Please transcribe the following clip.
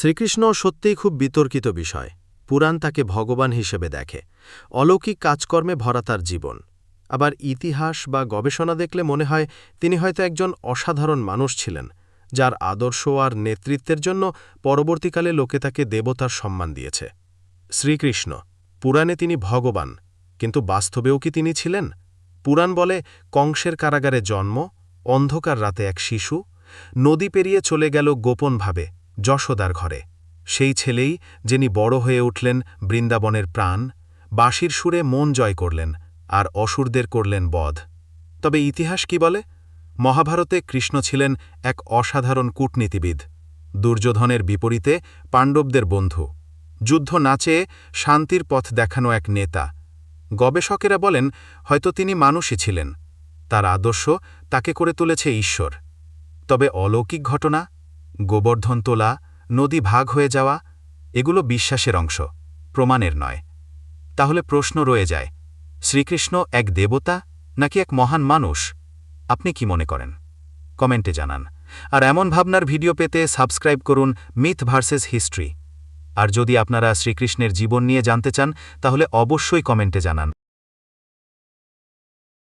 শ্রীকৃষ্ণ সত্যিই খুব বিতর্কিত বিষয়। পুরাণ তাকে ভগবান হিসেবে দেখে। অলৌকিক কাজকর্মে ভরা তার জীবন। আবার ইতিহাস বা গবেষণা দেখলে মনে হয়, তিনি হয়তো একজন অসাধারণ মানুষ ছিলেন, যার আদর্শ আর নেতৃত্বের জন্য পরবর্তীকালে লোকে তাকে দেবতার সম্মান দিয়েছে। শ্রীকৃষ্ণ, পুরাণে তিনি ভগবান, কিন্তু বাস্তবেও কি তিনি ছিলেন? পুরাণ বলে, কংসের কারাগারে জন্ম, অন্ধকার রাতে এক শিশু, নদী পেরিয়ে চলে গেল গোপনভাবে যশোদার ঘরে। সেই ছেলেই যিনি বড় হয়ে উঠলেন বৃন্দাবনের প্রাণ, বাঁশির সুরে মন জয় করলেন আর অসুরদের করলেন বধ। তবে ইতিহাস কি বলে? মহাভারতে কৃষ্ণ ছিলেন এক অসাধারণ কূটনীতিবিদ। দুর্যোধনের বিপরীতে পাণ্ডবদের বন্ধু। যুদ্ধ নাচে শান্তির পথ দেখানো এক নেতা। গবেষকেরা বলেন, হয়তো তিনি মানুষই ছিলেন। তার আদর্শ তাকে করে তুলেছে ঈশ্বর। তবে অলৌকিক ঘটনা? গোবর্ধন তোলা, নদী ভাগ হয়ে যাওয়া, এগুলো বিশ্বাসের অংশ, প্রমাণের নয়। তাহলে প্রশ্ন রয়ে যায়, শ্রীকৃষ্ণ এক দেবতা নাকি এক মহান মানুষ? আপনি কি মনে করেন? কমেন্টে জানান। আর এমন ভাবনার ভিডিও পেতে সাবস্ক্রাইব করুন মিথ ভার্সেস হিস্ট্রি। আর যদি আপনারা শ্রীকৃষ্ণের জীবন নিয়ে জানতে চান, তাহলে অবশ্যই কমেন্টে জানান।